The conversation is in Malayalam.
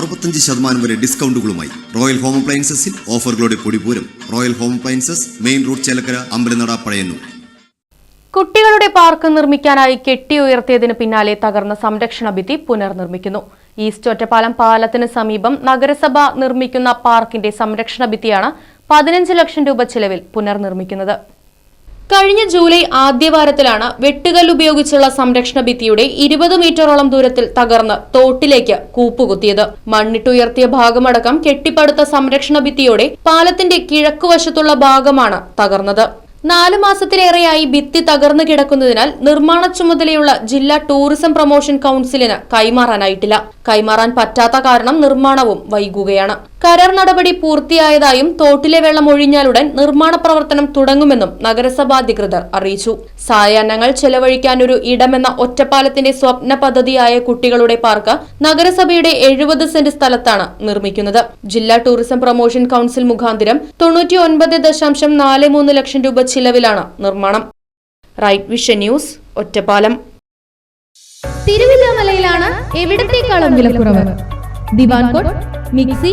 അറുപത്തഞ്ച് ശതമാനം വരെ ഡിസ്കൗണ്ടുകളുമായി റോയൽ ഹോം അപ്ലയൻസസിൽ ഓഫറുകളുടെ പൊടിപൂരം royal home appliances main road Chelakkara അമ്പലനട പഴയന്നൂർ. കുട്ടികളുടെ പാർക്ക് നിർമ്മിക്കാനായി കെട്ടിയുയർത്തിയതിന് പിന്നാലെ തകർന്ന സംരക്ഷണ ഭിത്തി പുനർനിർമ്മിക്കുന്നു. ഈസ്റ്റ് ഒറ്റപ്പാലം പാലത്തിന് സമീപം നഗരസഭ നിർമ്മിക്കുന്ന പാർക്കിന്റെ സംരക്ഷണ ഭിത്തിയാണ് പതിനഞ്ച് ലക്ഷം രൂപ ചെലവിൽ പുനർനിർമ്മിക്കുന്നത്. കഴിഞ്ഞ ജൂലൈ ആദ്യവാരത്തിലാണ് വെട്ടുകല്ല് ഉപയോഗിച്ചുള്ള സംരക്ഷണ ഭിത്തിയുടെ ഇരുപത് മീറ്ററോളം ദൂരത്തിൽ തകർന്ന് തോട്ടിലേക്ക് കൂപ്പുകുത്തിയത്. മണ്ണിട്ടുയർത്തിയ ഭാഗമടക്കം കെട്ടിപ്പടുത്ത സംരക്ഷണ ഭിത്തിയോടെ പാലത്തിന്റെ കിഴക്കുവശത്തുള്ള ഭാഗമാണ് തകർന്നത്. നാലു മാസത്തിലേറെയായി ഭിത്തി തകർന്നു കിടക്കുന്നതിനാൽ നിർമ്മാണ ചുമതലയുള്ള ജില്ലാ ടൂറിസം പ്രൊമോഷൻ കൌൺസിലിന് കൈമാറാനായിട്ടില്ല. കൈമാറാൻ പറ്റാത്ത കാരണം നിർമ്മാണവും വൈകുകയാണ്. കരാർ നടപടി പൂർത്തിയായതായും തോട്ടിലെ വെള്ളം ഒഴിഞ്ഞാലുടൻ നിർമ്മാണ പ്രവർത്തനം തുടങ്ങുമെന്നും നഗരസഭാ അധികൃതർ അറിയിച്ചു. സായാഹ്നങ്ങൾ ചെലവഴിക്കാനൊരു ഇടമെന്ന ഒറ്റപ്പാലത്തിന്റെ സ്വപ്ന പദ്ധതിയായ കുട്ടികളുടെ പാർക്ക് നഗരസഭയുടെ എഴുപത് സെന്റ് സ്ഥലത്താണ് നിർമ്മിക്കുന്നത്. ജില്ലാ ടൂറിസം പ്രൊമോഷൻ കൌൺസിൽ മുഖാന്തിരം തൊണ്ണൂറ്റി ഒൻപത് ദശാംശം നാല് മൂന്ന് ലക്ഷം രൂപ ചിലവിലാണ് നിർമ്മാണം. Right vision news Ottapalam. തിരുവില്ലാമലയിലാണ് എവിടത്തേക്കാളും വിലക്കുറവ് കുറവ് divan cot mixie